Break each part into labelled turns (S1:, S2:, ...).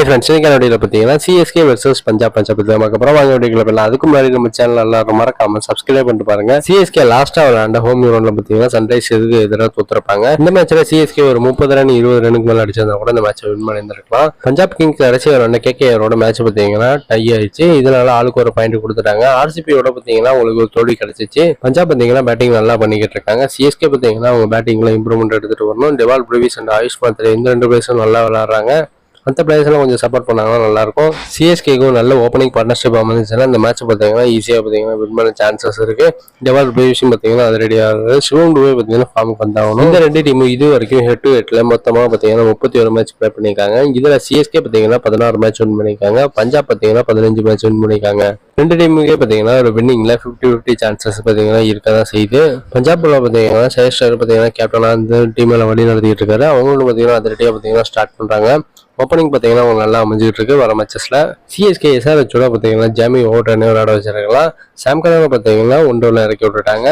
S1: High friends இன்னைக்கு வீடியோல பார்த்தீங்கன்னா சிஎஸ்கே வர்சஸ் பஞ்சாப் பஞ்சாப் இதில் அப்புறம் வாங்க வீடியோக்குள்ள போயிடலாம். அதுக்கு முன்னாடி நம்ம சேனல் எல்லாரும் மறக்காம சப்ஸ்கிரைப் பண்ணிட்டு பாருங்க. சிஎஸ்கே லாஸ்டா விளையாண்ட ஹோம் கிரவுண்ட்ல பார்த்தீங்கன்னா சன்ரைஸ் எதுக்கு எதிராக தோத்துருப்பாங்க. இந்த மேட்ச்ல சிஎஸ்கே ஒரு முப்பது ரன் இருபது ரனுக்கு மேல அடிச்சிருந்தா கூட இந்த மேட்ச் வின் பண்ணியிருந்திருக்கலாம். பஞ்சாப் கிங்ஸ் கடைசி விளையாண்ட கேகேஆரோட மேட்ச் பார்த்தீங்கன்னா டை ஆயிடுச்சு. இதனால ஆளுக்கு ஒரு பாயிண்ட் கொடுத்துட்டாங்க. ஆர்சிபியோட பார்த்தீங்கன்னா உங்களுக்கு ஒரு தோல்வி கிடைச்சிச்சு. பஞ்சாப் பார்த்தீங்கன்னா பேட்டிங் நல்லா பண்ணிக்கிட்டு இருக்காங்க. சிஎஸ்கே பார்த்தீங்கன்னா அவங்க பேட்டிங்ல இம்ப்ரூவ்மெண்ட் எடுத்துட்டு வரணும். டெவால் பிரவிஸ் அண்ட் ஆயுஷ் மாத்திரை இந்த ரெண்டு பேர்ஸும் நல்லா விளையாடுறாங்க. மற்ற பிளேயர்ஸ்லாம் கொஞ்சம் சப்போர்ட் பண்ணாங்கன்னா நல்லாயிருக்கும். சிஎஸ்கேக்கும் நல்ல ஓப்பனிங் பார்ட்னர்ஷிப் அமைஞ்சுச்சுன்னா இந்த மேட்ச் பார்த்தீங்கன்னா ஈஸியாக பார்த்தீங்கன்னா வின் பண்ண சான்சஸ் இருக்குது டெவால் பிரேவிஷும் பார்த்தீங்கன்னா அது ரெடியாக இருக்குது சிவம் டூவே பார்த்தீங்கன்னா ஃபார்முக்கு வந்தாகணும் இந்த ரெண்டு டீமும் இது வரைக்கும் ஹெட் டு ஹெட்டில் மொத்தமாக பார்த்தீங்கன்னா முப்பத்தி ஒரு மேட்ச் ப்ளே பண்ணியிருக்காங்க. இதில் சிஎஸ்கே பார்த்தீங்கன்னா பதினாறு மேட்ச் வின் பண்ணியிருக்காங்க. பஞ்சாப் பார்த்தீங்கன்னா பதினஞ்சு மேட்ச் வின் பண்ணியிருக்காங்க. ரெண்டு டீமுக்கே பார்த்தீங்கன்னா ஒரு வின்னிங்கில் ஃபிஃப்டி ஃபிஃப்டி சான்சஸ் பார்த்தீங்கன்னா இருக்க தான் செய்யுது பஞ்சாபில் பார்த்தீங்கன்னா சேஷர் பார்த்தீங்கன்னா கேப்டனாக அந்த டீமில் வழி நடத்திட்டு இருக்காரு. அவங்களும் பார்த்தீங்கன்னா அதிரடியாக பார்த்தீங்கன்னா ஸ்டார்ட் பண்ணுறாங்க ஓப்பனிங் பார்த்தீங்கன்னா அவங்க நல்லா அமைஞ்சிட்டு இருக்கு வர மேட்சஸ்ல சிஎஸ்கே எஸ்ஆர்ஹெச்சோட பார்த்தீங்கன்னா ஜாமி ஓட்டனே விளையாட வச்சிருக்கலாம். சாம்கராவை பார்த்தீங்கன்னா ஒன்றோல இறக்கி விட்டுட்டாங்க.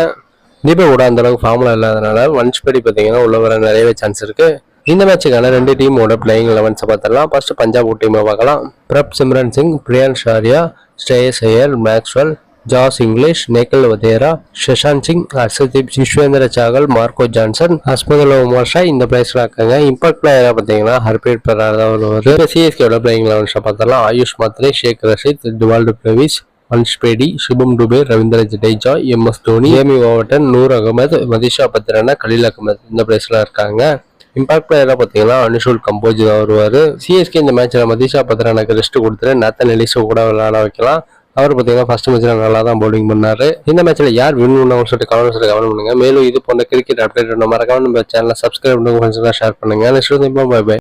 S1: தீபா கூட அந்த அளவுக்கு இல்லாதனால ஒன்ஸ் படி பார்த்தீங்கன்னா உள்ள வர நிறையவே சான்ஸ் இருக்கு. இந்த மேட்சுக்கான ரெண்டு டீமோட பிளேயிங் லெவன்ஸை பார்த்துடலாம். ஃபர்ஸ்ட் பஞ்சாப் டீமை பார்க்கலாம். Prabhsimran Singh Priyansh Arya Shreyas Iyer Maxwell Josh Inglis Nehal Wadhera Shashank Singh Arshdeep Yuzvendra Chahal Marco Jansen Azmatullah Omarzai இந்த பிளேயர்ஸ்லாம் இருக்காங்க. இம்பாக்ட் பிளேயரா பார்த்தீங்கன்னா ஹர்பீட் பரார் தான் வருவார் சிஎஸ்கேவோட பிளேயிங் லெவன்ஸை பார்த்தலாம் Ayush Mhatre Shaik Rasheed Dewald Brevis Vansh Bedi Shubham Dube Ravindra Jadeja M S Dhoni Jamie Overton Noor Ahmad Matheesha Pathirana Khaleel Ahmed இந்த பிளேஸ்லாம் இருக்காங்க. இம்பாக்ட் பிளேயராக பார்த்தீங்கன்னா அனுஷுல் கம்போஜ் தான் வருவார். சிஎஸ்கே இந்த மேட்ச்ல மதிஷா பத்ரனாக்கு ரெஸ்ட் கொடுத்துட்டு நேத்தன் எலிசோ கூட விளையாட வைக்கலாம். அவர் பார்த்தீங்கன்னா ஃபர்ஸ்ட் மேட்ச்ல நல்லா தான் பவுலிங் பண்ணாரு. இந்த மேட்ச்ல யார் வின் பண்ணாங்கன்னு சொல்லிட்டு கவனம் சொல்லிட்டு கவனம் பண்ணுங்க. மேலும் இது போன்ற கிரிக்கெட் அப்டேட் மறக்காம நம்ம சேனலை சப்ஸ்கிரைப் பண்ணுங்க ஷேர் பண்ணுங்க. Next by by